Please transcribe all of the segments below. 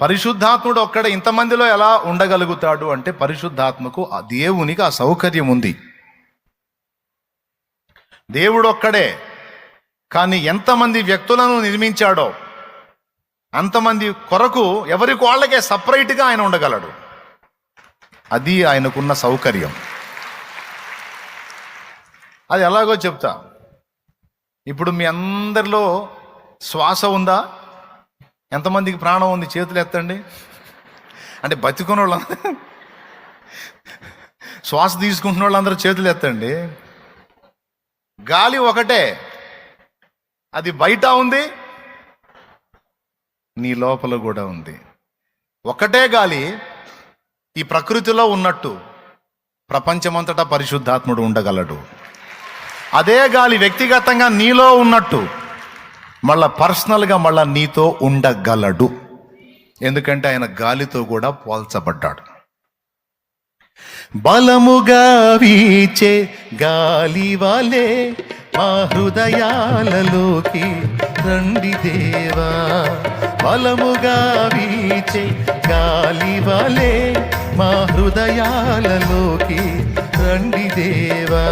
పరిశుద్ధాత్ముడు ఒక్కడ ఇంతమందిలో ఎలా ఉండగలుగుతాడు అంటే పరిశుద్ధాత్మకు ఆ దేవునికి ఆ సౌకర్యం ఉంది దేవుడు ఒక్కడే కానీ ఎంతమంది వ్యక్తులను నిర్మించాడో అంతమంది కొరకు ఎవరికి వాళ్ళకే సపరేట్గా ఆయన ఉండగలడు. అది ఆయనకున్న సౌకర్యం. అది ఎలాగో చెప్తా. ఇప్పుడు మీ అందరిలో శ్వాస ఉందా? ఎంతమందికి ప్రాణం ఉంది చేతులు ఎత్తండి? అంటే బతికున్న వాళ్ళు శ్వాస తీసుకుంటున్న వాళ్ళందరూ చేతులు ఎత్తండి. గాలి ఒకటే. అది బయట ఉంది నీ లోపల కూడా ఉంది. ఒకటే గాలి ఈ ప్రకృతిలో ఉన్నట్టు ప్రపంచమంతటా పరిశుద్ధాత్ముడు ఉండగలడు. అదే గాలి వ్యక్తిగతంగా నీలో ఉన్నట్టు మళ్ళా పర్సనల్గా మళ్ళా నీతో ఉండగలడు. ఎందుకంటే ఆయన గాలితో కూడా పోల్చబడ్డాడు. బలముగా వీచే గాలి వాలే మా హృదయాలలోకి రండి దేవా. బలముగా వీచే గాలి వాలే మా హృదయాలలోకి రండి దేవా.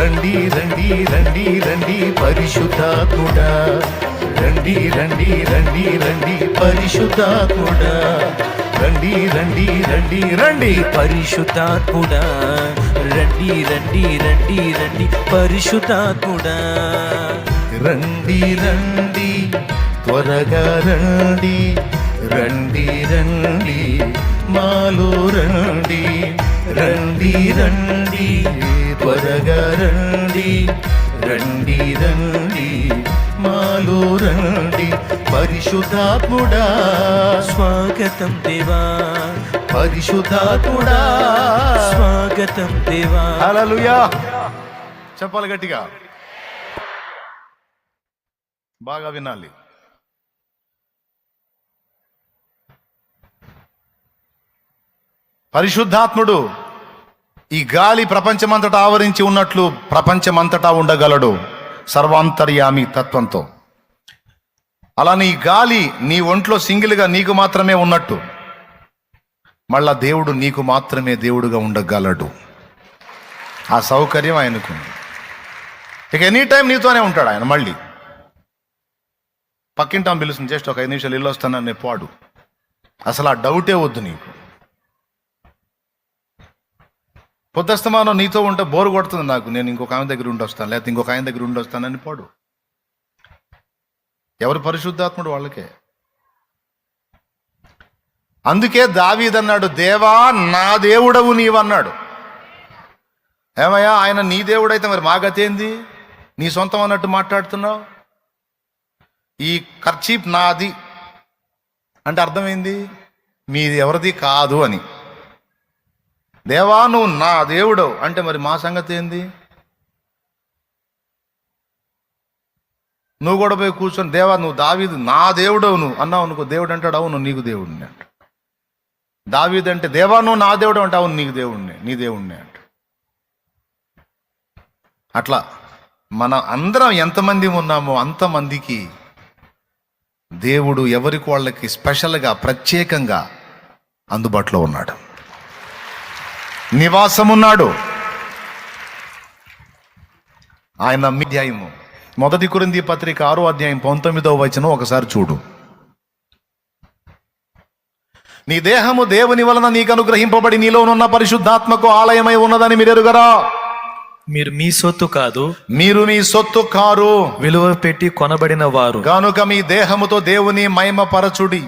రండి రండి రండి రండి పరిశుద్ధాత్ముడా రండి రండి రండి రండి పరిశుద్ధాత్ముడా రండి రండి రండి రండి పరిశుద్ధాత్ముడా రండి రండి రండి రండి పరిశుద్ధాత్ముడా రండి రండి త్వరగా రండి రండి రండి మాలో రండి రండి రండి త్వరగా రండి రండి రండి మాలో రండి పరిశుద్ధాత్ముడా. స్వాగతం దేవా. పరిశుద్ధాత్ముడా. స్వాగతం దేవా. చెప్పాలి గట్టిగా. బాగా వినాలి. పరిశుద్ధాత్ముడు. ఈ గాలి ప్రపంచమంతటా ఆవరించి ఉన్నట్లు ప్రపంచమంతటా ఉండగలడు సర్వాంతర్యామి తత్వంతో. అలానే ఈ గాలి నీ ఒంట్లో సింగిల్గా నీకు మాత్రమే ఉన్నట్టు. మళ్ళా దేవుడు నీకు మాత్రమే దేవుడుగా ఉండగలడు. ఆ సౌకర్యం ఆయనకు ఇక ఎనీ టైం నీతోనే ఉంటాడు ఆయన మళ్ళీ. పక్కింటాం పిలుస్తుంది జస్ట్ ఒక ఐదు నిమిషాలు ఇల్లు వస్తానని పాడు. అసలు ఆ డౌటే వద్దు నీకు. పొద్దస్తమానం నీతో ఉంటే బోరు కొడుతుంది నాకు. నేను ఇంకొక ఆమె దగ్గర ఉండి వస్తాను. లేకపోతే ఇంకొక ఆయన దగ్గర ఉండి వస్తానని పాడు. ఎవరు పరిశుద్ధాత్ముడు వాళ్ళకే? అందుకే దావీదన్నాడు దేవా నా దేవుడవు నీవన్నాడు. ఏమయ్యా ఆయన నీ దేవుడైతే మరి మా నీ సొంతం అన్నట్టు మాట్లాడుతున్నావు? ఈ ఖర్చీప్ నాది. అంటే అర్థమైంది మీది ఎవరిది కాదు అని. దేవా నువ్వు నా దేవుడు అంటే మరి మా సంగతి ఏంది? నువ్వు కూడా పోయి కూర్చొని దేవా నువ్వు దావీదు నా దేవుడవు నువ్వు. అన్నావు అనుకో దేవుడు అంటాడు అవును నీకు దేవుడిని అంట. దావీదు అంటే దేవా నువ్వు నా దేవుడు అంటే అవును నీకు దేవుడిని నీ దేవుడిని అంట. అట్లా మన అందరం ఎంతమంది ఉన్నామో అంతమందికి దేవుడు ఎవరికి వాళ్ళకి స్పెషల్గా ప్రత్యేకంగా అందుబాటులో ఉన్నాడు. నివాసం ఉన్నాడు ఆయన అధ్యాయము. మొదటి కురింది పత్రిక ఆరో అధ్యాయం పంతొమ్మిదవ వచనం ఒకసారి చూడు. నీ దేహము దేవుని వలన నీకు అనుగ్రహింపబడి నీలోనున్న పరిశుద్ధాత్మకు ఆలయమై ఉన్నదని మీరు ఎరుగరా మీరు మీ సొత్తు కాదు మీరు మీ సొత్తు కారు. విలువ పెట్టి కొనబడిన వారు. గనుక మీ దేహముతో దేవుని మహిమపరచుడి.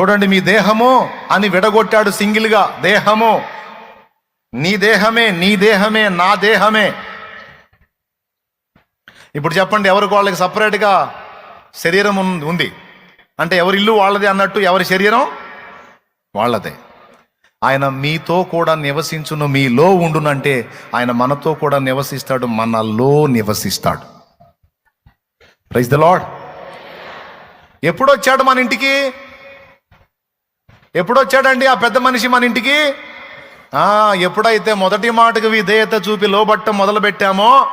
చూడండి మీ దేహము అని విడగొట్టాడు సింగిల్గా. దేహము. నీ దేహమే నీ దేహమే నా దేహమే. ఇప్పుడు చెప్పండి ఎవరికి వాళ్ళకి సపరేట్గా శరీరం ఉంది? అంటే ఎవరి ఇల్లు వాళ్ళది అన్నట్టు ఎవరి శరీరం? వాళ్ళదే. ఆయన మీతో కూడా నివసించును మీలో ఉండునంటే ఆయన మనతో కూడా నివసిస్తాడు మనలో నివసిస్తాడు. ప్రైజ్ ద లాడ్ ఎప్పుడు వచ్చాడు మన ఇంటికి? ఎప్పుడొచ్చాడండి ఆ పెద్ద మనిషి మన ఇంటికి? ఎప్పుడైతే మొదటి మాటకు విధేయత చూపి లోబట్టం మొదలు పెట్టామో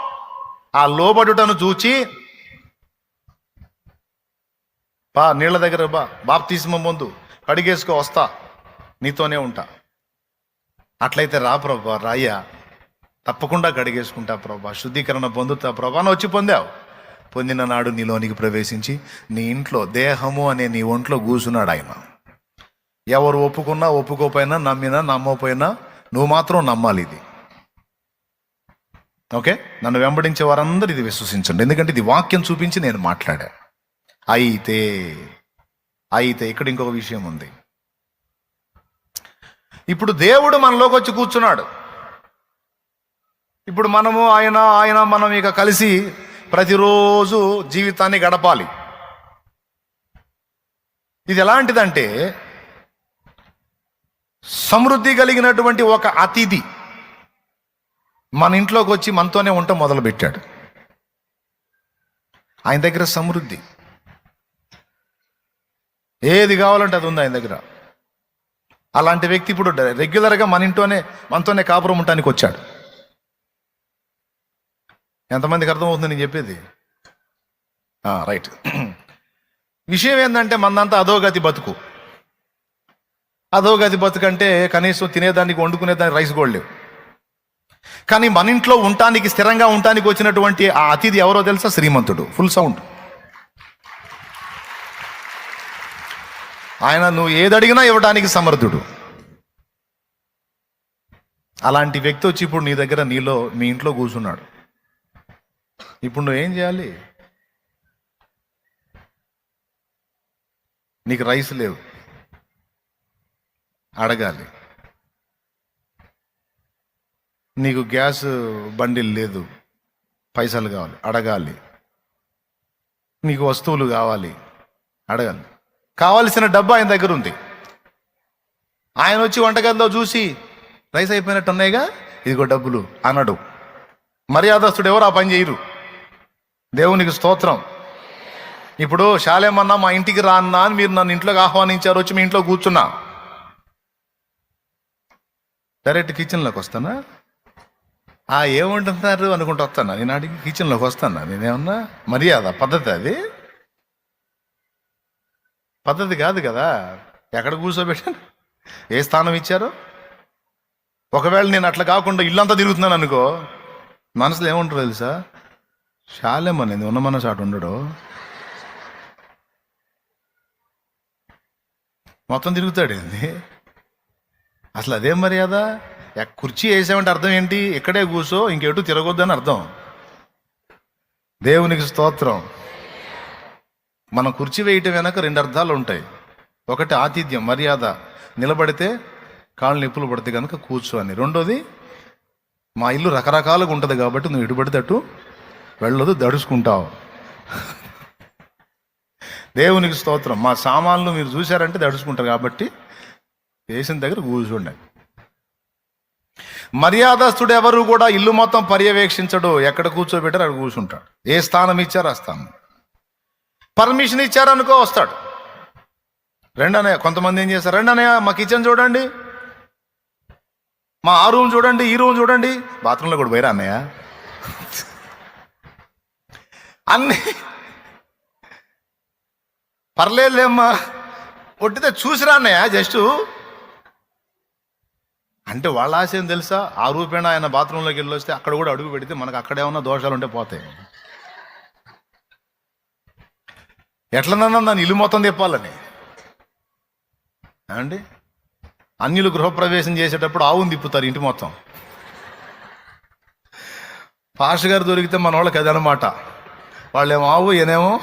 ఆ లోబడుటను చూచి బా నీళ్ళ దగ్గర బా బాప్తీసిమం ముందు కడిగేసుకో వస్తా నీతోనే ఉంటా. అట్లయితే రా ప్రభా రాయ్యా తప్పకుండా కడిగేసుకుంటా ప్రభా శుద్ధీకరణ పొందుతా ప్రభా వచ్చి పొందావు. పొందిన నాడు నీలోనికి ప్రవేశించి నీ ఇంట్లో దేహము అనే నీ ఒంట్లో కూసున్నాడు ఆయన ఎవరు ఒప్పుకున్నా ఒప్పుకోపోయినా నమ్మినా నమ్మకపోయినా నువ్వు మాత్రం నమ్మాలి ఇది. ఓకే? నన్ను వెంబడించే వారందరూ ఇది విశ్వసించండి. ఎందుకంటే ఇది వాక్యం చూపించి నేను మాట్లాడా. అయితే అయితే ఇక్కడ ఇంకొక విషయం ఉంది. ఇప్పుడు దేవుడు మనలోకి వచ్చి కూర్చున్నాడు. ఇప్పుడు మనము ఆయన ఆయన మనం ఇక కలిసి ప్రతిరోజు జీవితాన్ని గడపాలి. ఇది ఎలాంటిదంటే సమృద్ధి కలిగినటువంటి ఒక అతిథి మన ఇంట్లోకి వచ్చి మనతోనే ఉండటం మొదలుపెట్టాడు. ఆయన దగ్గర సమృద్ధి. ఏది కావాలంటే అది ఉంది ఆయన దగ్గర. అలాంటి వ్యక్తి ఇప్పుడు రెగ్యులర్గా మన ఇంట్లోనే మనతోనే కాపురం ఉండటానికి వచ్చాడు. ఎంతమందికి అర్థమవుతుంది నేను చెప్పేది? రైట్. విషయం ఏంటంటే మందంతా అధోగతి బతుకు. అదో గది బతుకంటే కనీసం తినేదానికి వండుకునేదానికి రైస్ కూడా లేవు. కానీ మన ఇంట్లో ఉండటానికి స్థిరంగా ఉండటానికి వచ్చినటువంటి ఆ అతిథి ఎవరో తెలుసా? శ్రీమంతుడు. ఫుల్ సౌండ్ ఆయన నువ్వు ఏదడిగినా ఇవ్వడానికి సమర్థుడు. అలాంటి వ్యక్తి వచ్చి ఇప్పుడు నీ దగ్గర నీలో మీ ఇంట్లో కూర్చున్నాడు. ఇప్పుడు నువ్వేం చేయాలి? నీకు రైస్ లేవు. అడగాలి. నీకు గ్యాస్ బండిల్ లేదు. పైసలు కావాలి. అడగాలి. నీకు వస్తువులు కావాలి. అడగాలి. కావలసిన డబ్బు ఆయన దగ్గర ఉంది. ఆయన వచ్చి వంటగదిలో చూసి రైస్ అయిపోయినట్టు ఉన్నాయిగా? ఇదిగో డబ్బులు అనడు. మర్యాదస్తుడు ఎవరు ఆ పని చేయరు. దేవునికి స్తోత్రం. ఇప్పుడు శాలేమన్నా మా ఇంటికి రా అన్నా అని మీరు నన్ను ఇంట్లోకి ఆహ్వానించారు వచ్చి మీ ఇంట్లో కూర్చున్నా. డైరెక్ట్ కిచెన్లోకి వస్తానా? ఆ ఏముంటున్నారు అనుకుంటూ వస్తానా? నేను అడిగి కిచెన్లోకి వస్తానా? నేనేమన్నా మర్యాద? పద్ధతి అది? పద్ధతి కాదు కదా. ఎక్కడ కూర్చోబెట్టాను? ఏ స్థానం ఇచ్చారు? ఒకవేళ నేను అట్లా కాకుండా ఇల్లంతా తిరుగుతున్నాను అనుకో మనసులో ఏముంటారు తెలుసా? శాలేమనేది ఉన్న మనసు అటు ఉండడు. మొత్తం తిరుగుతాడు ఏంది అసలు అదేం మర్యాద? కుర్చీ వేసామంటే అర్థం ఏంటి? ఇక్కడే కూర్చో ఇంకెటు తిరగొద్దని అర్థం. దేవునికి స్తోత్రం. మనం కుర్చీ వేయటం వెనక రెండు అర్థాలు ఉంటాయి. ఒకటి ఆతిథ్యం మర్యాద. నిలబడితే కాళ్ళు నిప్పులు పడితే కనుక కూర్చో అని. రెండోది మా ఇల్లు రకరకాలుగా ఉంటుంది కాబట్టి నువ్వు ఇటుపడితే అటు వెళ్ళదు దడుచుకుంటావు. దేవునికి స్తోత్రం. మా సామాన్లు మీరు చూశారంటే దడుచుకుంటారు కాబట్టి వేసిన దగ్గర కూర్చుండే. మర్యాదస్తుడు ఎవరు కూడా ఇల్లు మొత్తం పర్యవేక్షించడు. ఎక్కడ కూర్చోబెట్టారు అక్కడ కూర్చుంటాడు. ఏ స్థానం ఇచ్చారో ఆ స్థానం. పర్మిషన్ ఇచ్చారనుకో వస్తాడు. రెండనే కొంతమంది ఏం చేస్తారు? రెండనే మా కిచెన్ చూడండి. మా ఆ రూమ్ చూడండి ఈ రూమ్ చూడండి. బాత్రూంలో కూడా పోయిరా అన్నయ్య? అన్ని పర్లేదులేమ్మా. కొట్టితే చూసిరా అన్నయ్య జస్ట్? అంటే వాళ్ళ ఆశ ఏం తెలుసా? ఆ రూపేణ ఆయన బాత్రూంలోకి వెళ్ళి వస్తే అక్కడ కూడా అడుగు పెడితే మనకు అక్కడే ఉన్న దోషాలు ఉంటే పోతాయి. ఎట్లనన్నా నన్ను ఇల్లు మొత్తం తిప్పాలని. అండి అన్యులు గృహప్రవేశం చేసేటప్పుడు ఆవును తిప్పుతారు ఇంటి మొత్తం. పాష గారు దొరికితే మన వాళ్ళకి అదనమాట. వాళ్ళేమో ఆవు ఈయనేమో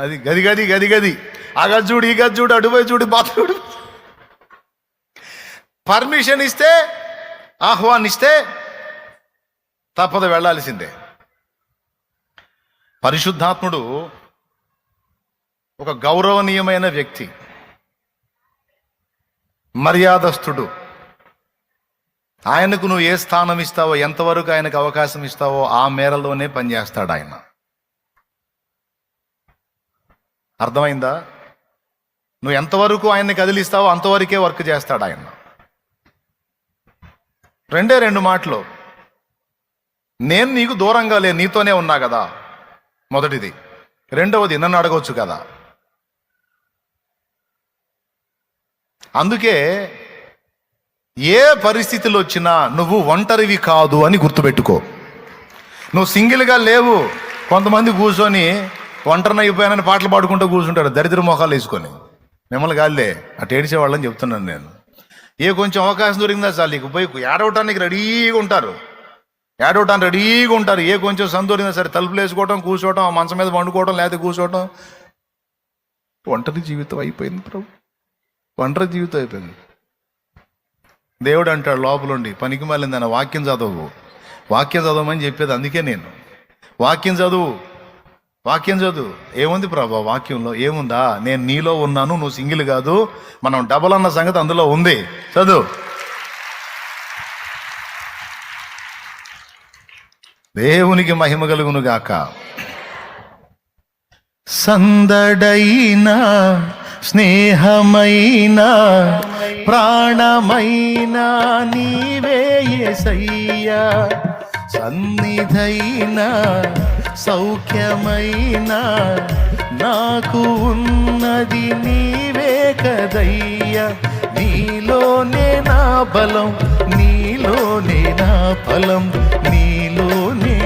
అది గది గది గది గది. అగజ్జుడు ఇగజ్జుడు అడువై చూడు అడుపోయి పర్మిషన్ ఇస్తే ఆహ్వానిస్తే తప్పదు వెళ్ళాల్సిందే. పరిశుద్ధాత్ముడు ఒక గౌరవనీయమైన వ్యక్తి మర్యాదస్థుడు ఆయనకు నువ్వు ఏ స్థానం ఇస్తావో ఎంతవరకు ఆయనకు అవకాశం ఇస్తావో ఆ మేరలోనే పనిచేస్తాడు ఆయన. అర్థమైందా? నువ్వు ఎంతవరకు ఆయన్ని కదిలిస్తావో అంతవరకే వర్క్ చేస్తాడు ఆయన. రెండే రెండు మాటలు. నేను నీకు దూరంగా లే నీతోనే ఉన్నా కదా? మొదటిది. రెండవది నన్ను అడగవచ్చు కదా? అందుకే ఏ పరిస్థితులు వచ్చినా నువ్వు ఒంటరివి కాదు అని గుర్తుపెట్టుకో. నువ్వు సింగిల్గా లేవు. కొంతమంది కూర్చొని ఒంటరిని అయిపోయానని పాటలు పాడుకుంటూ కూర్చుంటారు. దరిద్ర మొహాలు వేసుకొని. మిమ్మల్ని కాదులే అటు ఏడిచే వాళ్ళని చెప్తున్నాను నేను. ఏ కొంచెం అవకాశం దొరికిందా చాలు నీకు? పోయి ఏడవటానికి రెడీగా ఉంటారు. ఏడవటానికి రెడీగా ఉంటారు. ఏ కొంచెం సందు దొరికిందా సరే తలుపులు వేసుకోవటం కూర్చోవటం ఆ మంచం మీద వండుకోవటం లేకపోతే కూర్చోవటం. ఒంటరి జీవితం అయిపోయింది ప్రభు. ఒంటరి జీవితం అయిపోయింది. దేవుడు అంటాడు లోపలుండి పనికి మళ్ళీ వాక్యం చదవవు వాక్యం చదవమని చెప్పేది అందుకే నేను. వాక్యం చదువు. వాక్యం చదువు. ఏముంది ప్రభా వాక్యంలో? ఏముందా? నేను నీలో ఉన్నాను నువ్వు సింగిల్ కాదు. మనం డబల్ అన్న సంగతి అందులో ఉంది. చదువు. దేవునికి మహిమ కలుగును గాక. సందడైన స్నేహమైన ప్రాణమైన నీవే సయ్యా సన్నిధైనా సౌఖ్యమైనా నాకు ఉన్నది నీవే కదయ్యా. నీలోనే నా బలం నీలోనే నా ఫలం నీలోనే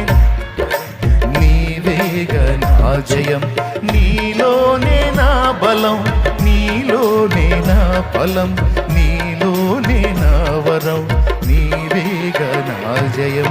నీవేగ నా జయం నీలోనే నా బలం నీలోనే నా ఫలం నీలోనే నా వరం నీవేగ నా జయం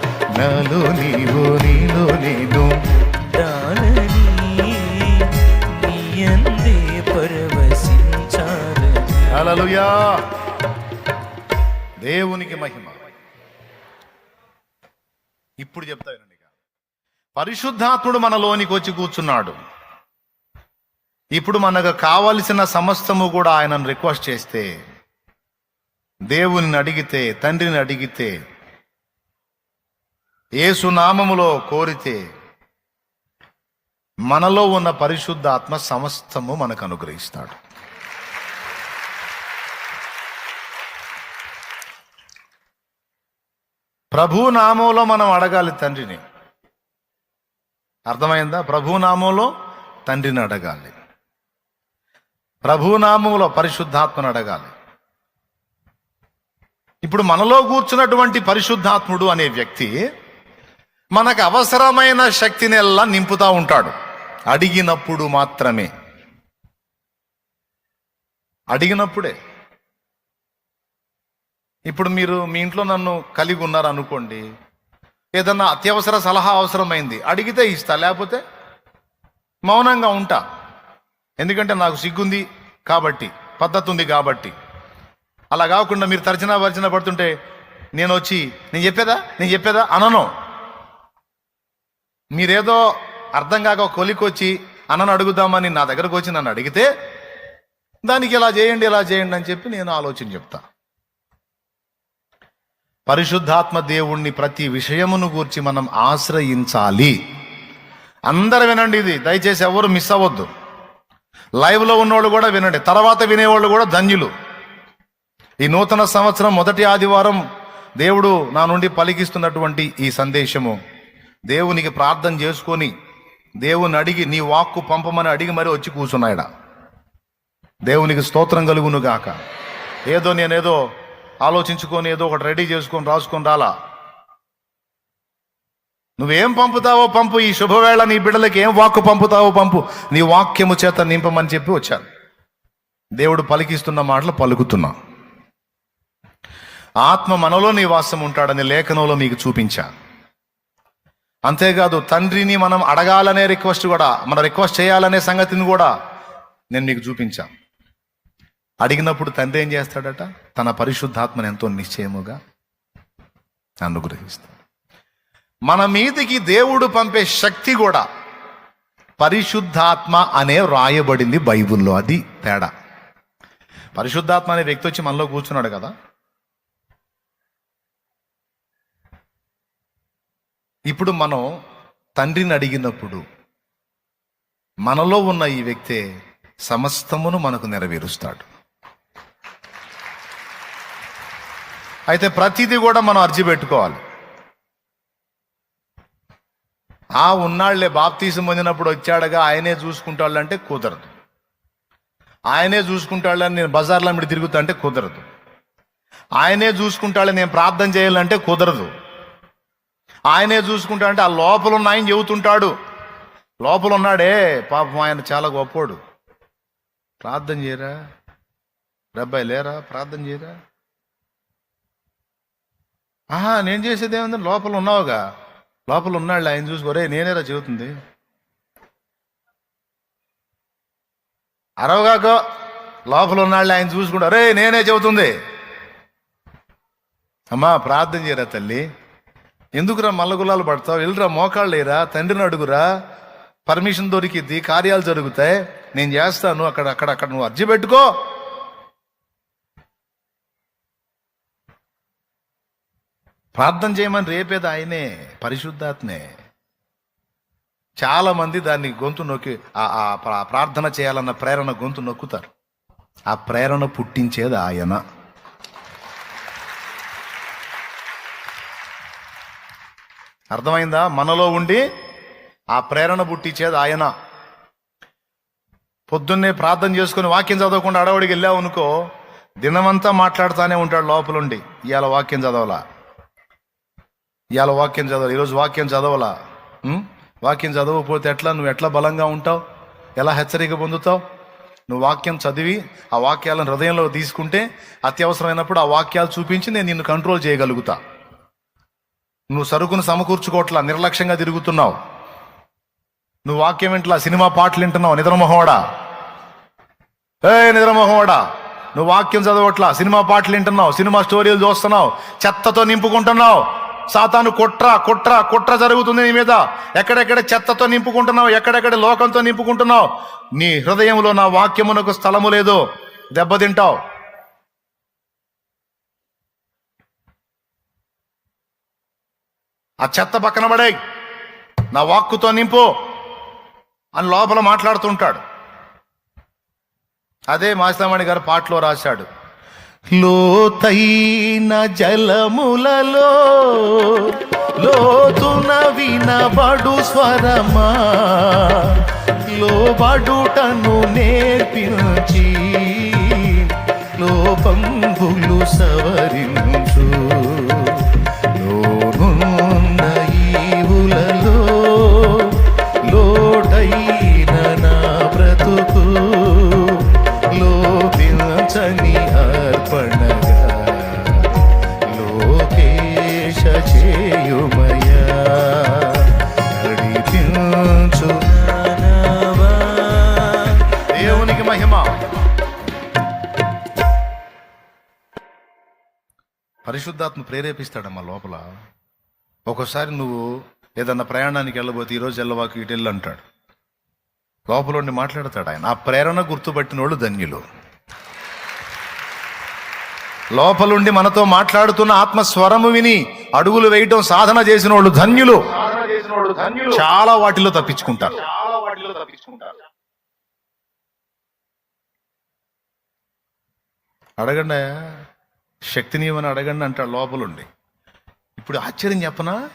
నాలో నీవు నీలో నేను. దానని నీయందే పరవశించాలని. హల్లెలూయా. దేవునికి మహిమ. ఇప్పుడు చెప్తా వినండి. పరిశుద్ధాత్ముడు మనలోనికి వచ్చి కూర్చున్నాడు. ఇప్పుడు మనకు కావలసిన సమస్తము కూడా ఆయనను రిక్వెస్ట్ చేస్తే దేవుని అడిగితే తండ్రిని అడిగితే ఏసునామములో కోరితే మనలో ఉన్న పరిశుద్ధాత్మ సమస్తము మనకు అనుగ్రహిస్తాడు. ప్రభు నామంలో మనం అడగాలి తండ్రిని. అర్థమైందా? ప్రభు నామంలో తండ్రిని అడగాలి. ప్రభు నామంలో పరిశుద్ధాత్మను అడగాలి. ఇప్పుడు మనలో కూర్చున్నటువంటి పరిశుద్ధాత్ముడు అనే వ్యక్తి మనకు అవసరమైన శక్తిని ఎలా నింపుతా ఉంటాడు. అడిగినప్పుడు మాత్రమే. అడిగినప్పుడే. ఇప్పుడు మీరు మీ ఇంట్లో నన్ను కలిగి ఉన్నారు అనుకోండి ఏదన్నా అత్యవసర సలహా అవసరమైంది అడిగితే ఇస్తా లేకపోతే మౌనంగా ఉంటా. ఎందుకంటే నాకు సిగ్గుంది కాబట్టి పద్ధతి ఉంది కాబట్టి. అలా కాకుండా మీరు తరచిన పరిచినా పడుతుంటే నేను వచ్చి నేను చెప్పేదా? నేను చెప్పేదా? అనను. మీరేదో అర్థం కాక కొలికొచ్చి అన్నను అడుగుదామని నా దగ్గరకు వచ్చి నన్ను అడిగితే దానికి ఇలా చేయండి ఇలా చేయండి అని చెప్పి నేను ఆలోచన చెప్తా. పరిశుద్ధాత్మ దేవుణ్ణి ప్రతి విషయమును గూర్చి మనం ఆశ్రయించాలి. అందరు వినండి ఇది. దయచేసి ఎవరు మిస్ అవ్వద్దు. లైవ్లో ఉన్నోళ్ళు కూడా వినండి. తర్వాత వినేవాళ్ళు కూడా ధన్యులు. ఈ నూతన సంవత్సరం మొదటి ఆదివారం దేవుడు నా నుండి పలికిస్తున్నటువంటి ఈ సందేశము. దేవునికి ప్రార్థన చేసుకొని దేవుని అడిగి నీ వాక్కు పంపమని అడిగి మరి వచ్చి కూర్చున్నాయడ దేవునికి స్తోత్రం కలుగును గాక. ఏదో నేనేదో ఆలోచించుకొని ఏదో ఒకటి రెడీ చేసుకొని రాసుకొని రాలా. నువ్వేం పంపుతావో పంపు ఈ శుభవేళ నీ బిడ్డలకి ఏం వాక్కు పంపుతావో పంపు నీ వాక్యము చేత నింపమని చెప్పి వచ్చాను. దేవుడు పలికిస్తున్న మాటలు పలుకుతున్నా. ఆత్మ మనలో నీ వాసం ఉంటాడని లేఖనంలో మీకు చూపించా. అంతేకాదు తండ్రిని మనం అడగాలనే రిక్వెస్ట్ కూడా మన రిక్వెస్ట్ చేయాలనే సంగతిని కూడా నేను మీకు చూపించాను అడిగినప్పుడు తండ్రి ఏం చేస్తాడట? తన పరిశుద్ధాత్మను ఎంతో నిశ్చయముగా అనుగ్రహిస్తాడు. మన మీదికి దేవుడు పంపే శక్తి కూడా పరిశుద్ధాత్మ అనే రాయబడింది బైబిల్లో. అది తేడా. పరిశుద్ధాత్మ అనే వ్యక్తి వచ్చి మనలో కూర్చున్నాడు కదా? ఇప్పుడు మనం తండ్రిని అడిగినప్పుడు మనలో ఉన్న ఈ వ్యక్తే సమస్తమును మనకు నెరవేరుస్తాడు. అయితే ప్రతిదీ కూడా మనం అర్జీ పెట్టుకోవాలి. ఆ ఉన్నాళ్ళే బాప్తీసం పొందినప్పుడు వచ్చాడగా ఆయనే చూసుకుంటాళ్ళంటే కుదరదు. ఆయనే చూసుకుంటాళ్ళని నేను బజార్లో మీరు తిరుగుతా అంటే కుదరదు. ఆయనే చూసుకుంటాళ్ళని నేను ప్రార్థన చేయాలంటే కుదరదు. ఆయనే చూసుకుంటా అంటే ఆ లోపల ఉన్న ఆయన చెబుతుంటాడు. లోపల ఉన్నాడే పాపం ఆయన చాలా గొప్పోడు. ప్రార్థన చేయరా? డబ్బాయి లేరా? ప్రార్థన చేయరా? ఆహా నేను చేసేది ఏముంది? లోపల ఉన్నావుగా లోపల ఉన్నాడు ఆయన చూసుకోరే నేనేరా చెబుతుంది? అరవగాక లోపల ఉన్నాళ్ళు ఆయన చూసుకుంటా అరే నేనే చెబుతుంది. అమ్మా ప్రార్థన చేయరా తల్లి? ఎందుకురా మల్లగులాలు పడతావు? వెళ్ళరా మోకాళ్ళు లేరా? తండ్రిని అడుగురా? పర్మిషన్ దొరికిద్ది కార్యాలు జరుగుతాయి. నేను చేస్తాను అక్కడ అక్కడ అక్కడ నువ్వు అర్జీ పెట్టుకో. ప్రార్థన చేయమని రేపేది ఆయనే పరిశుద్ధాత్మే. చాలా మంది దాన్ని గొంతు నొక్కి ఆ- ప్రార్థన చేయాలన్న ప్రేరణ గొంతు నొక్కుతారు. ఆ ప్రేరణ పుట్టించేది ఆయన. అర్థమైందా? మనలో ఉండి ఆ ప్రేరణ పుట్టించేది ఆయన. పొద్దున్నే ప్రార్థన చేసుకుని వాక్యం చదవకుండా అడవడికి వెళ్ళావు అనుకో దినమంతా మాట్లాడుతూనే ఉంటాడు లోపలుండి. ఇవాళ వాక్యం చదవలా? ఇవాళ వాక్యం చదవాలి? ఈరోజు వాక్యం చదవలా? వాక్యం చదవకపోతే ఎట్లా? నువ్వు ఎట్లా బలంగా ఉంటావు? ఎలా హెచ్చరిక పొందుతావు? నువ్వు వాక్యం చదివి ఆ వాక్యాలను హృదయంలో తీసుకుంటే అత్యవసరమైనప్పుడు ఆ వాక్యాలు చూపించి నేను నిన్ను కంట్రోల్ చేయగలుగుతా. నువ్వు సరుకును సమకూర్చుకోవట్లా నిర్లక్ష్యంగా తిరుగుతున్నావు. నువ్వు వాక్యం వింటలా సినిమా పాటలు వింటున్నావు నిద్రమోహోడా ఏ నిద్రమోహోడా నువ్వు వాక్యం చదవట్లా సినిమా పాటలు వింటున్నావు సినిమా స్టోరీలు చూస్తున్నావు చెత్తతో నింపుకుంటున్నావు. సాతాను కుట్ర కుట్ర కుట్ర జరుగుతుంది నీ మీద. ఎక్కడెక్కడ చెత్తతో నింపుకుంటున్నావు ఎక్కడెక్కడ లోకంతో నింపుకుంటున్నావు. నీ హృదయంలో నా వాక్యమునకు స్థలము లేదు. దెబ్బతింటావు. ఆ చెత్త పక్కన పడే. నా వాక్కుతో నింపు. అని లోపల మాట్లాడుతుంటాడు. అదే మాసిలామణి గారు పాటలో రాశాడు. లోతైన జలములలో లోతున వినబడు స్వరమా? లోబడుటను నేర్పించి లోపంబులు సవరించు. చేయుమయా నడిపించు దేవునికి మహిమ. పరిశుద్ధాత్మ ప్రేరేపిస్తాడమ్మ లోపల. ఒక్కోసారి నువ్వు ఏదన్నా ప్రయాణానికి వెళ్ళబోతే ఈరోజు వెళ్ళవాకు ఇటు వెళ్ళి అంటాడు లోపల ఉండి మాట్లాడతాడు ఆయన. ఆ ప్రేరణ గుర్తుపట్టిన వాళ్ళు ధన్యులు. లోపలుండి మనతో మాట్లాడుతున్న ఆత్మ స్వరము విని అడుగులు వేయటం సాధన చేసిన వాళ్ళు ధన్యులు. చాలా వాటిలో తప్పించుకుంటారు. అడగండి శక్తిని ఇవ్వని అడగండి అంటాడు లోపలుండి. ఇప్పుడు ఆశ్చర్యం చెప్పనా?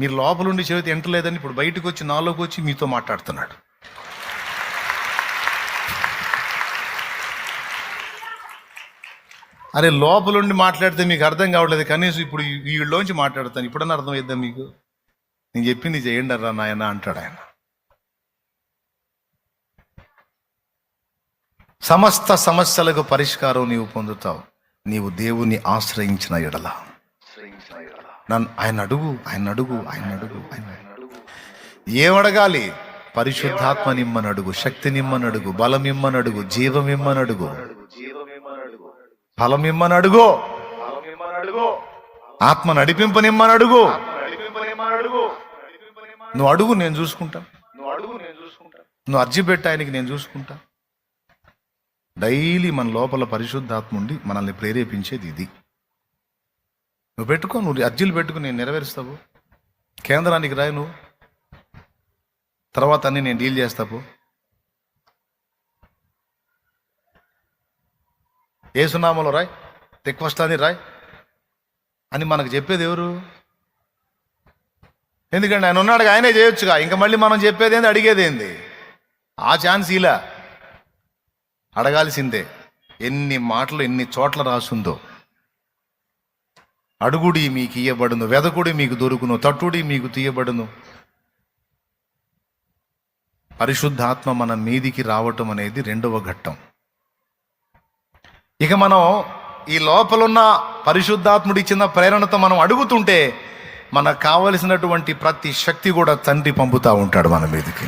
మీరు లోపలుండి చెవితి ఎంటలేదని ఇప్పుడు బయటకు వచ్చి నాలోకి వచ్చి మీతో మాట్లాడుతున్నాడు. అరే లోపలుండి మాట్లాడితే మీకు అర్థం కావట్లేదు. కనీసం ఇప్పుడు వీళ్ళలోంచి మాట్లాడతాను. ఇప్పుడన్నా అర్థమైద్దా మీకు? నేను చెప్పింది చేయండి అర్రా నాయన అంటాడు ఆయన. సమస్త సమస్యలకు పరిష్కారం నీవు పొందుతావు. నీవు దేవుని ఆశ్రయించిన ఎడల. నన్ను ఆయన అడుగు ఆయన అడుగు ఆయన అడుగు ఆయన ఏమడగాలి? పరిశుద్ధాత్మ నిమ్మనడుగు శక్తి నిమ్మనడుగు బలం ఇమ్మనడుగు జీవం ఫలం అడుగో. ఆత్మ నడిపింపనిమ్మనడుగు నువ్వు అడుగు నేను చూసుకుంటాను నేను చూసుకుంటా. నువ్వు అర్జీ పెట్టు ఆయనకి నేను చూసుకుంటా. డైలీ మన లోపల పరిశుద్ధాత్మ ఉండి మనల్ని ప్రేరేపించేది ఇది. నువ్వు పెట్టుకో నువ్వు అర్జీలు పెట్టుకుని నేను నెరవేరుస్తావు. కేంద్రానికి రాయి నువ్వు. తర్వాత అన్ని నేను డీల్ చేస్తావు ఏ సున్నామలో రాయ్ రిక్వెస్ట్ రాయ్ అని మనకు చెప్పేది ఎవరు? ఎందుకంటే ఆయన ఉన్నాడుగా ఆయనే చేయొచ్చుగా. ఇంకా మళ్ళీ మనం చెప్పేది ఏంది అడిగేది ఏంది? ఆ ఛాన్స్ ఇలా. అడగాల్సిందే ఎన్ని మాటలు ఎన్ని చోట్ల రాసుందో. అడుగుడి మీకు ఇయ్యబడును వెదకుడి మీకు దొరుకును తట్టుడి మీకు తీయబడును. పరిశుద్ధాత్మ మన మీదికి రావటం అనేది రెండవ ఘట్టం. ఇక మనం ఈ లోపలున్న పరిశుద్ధాత్ముడి ఇచ్చిన ప్రేరణతో మనం అడుగుతుంటే మనకు కావలసినటువంటి ప్రతి శక్తి కూడా తండ్రి పంపుతూ ఉంటాడు మన మీదకి.